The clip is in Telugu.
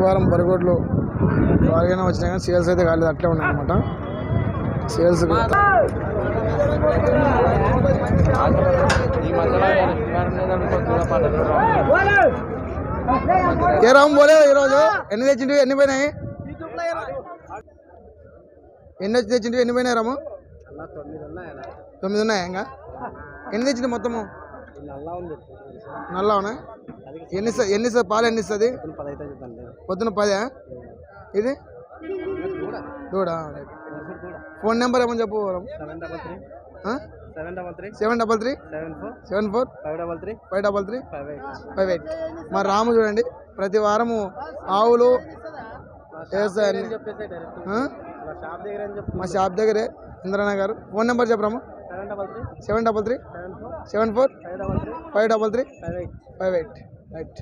శనివారం బరగోడ్లో బాగానే వచ్చినాయి కానీ సేల్స్ అయితే కాలేదు అట్లే ఉన్నాయి అనమాట సేల్స్ ఏ రామ్ పోలే ఈరోజు? ఎన్ని తెచ్చిండు ఎన్ని పోయినాయి? ఎన్ని వచ్చి తెచ్చిండు ఎన్ని పోయినాయి రాము? తొమ్మిది ఉన్నాయా ఇంకా? ఎన్ని తెచ్చిండు మొత్తము? నల్లా ఉన్నాయి. ఎన్ని ఎన్ని పాలు ఎన్ని ఇస్తుంది? పొద్దున పదా ఇది? దూడా? ఫోన్ నెంబర్ ఏమని చెప్పు. Seven double three? Seven four. Five double three. Five double three? Five eight. మా రాము చూడండి ప్రతి వారము ఆవులు ఆ? మా షాప్ దగ్గర అని చెప్పి మా షాప్ దగ్గరే ఇంద్రన్న గారు. Phone number చెప్పరాము seven double three seven four seven four five double three five double three five eight five eight right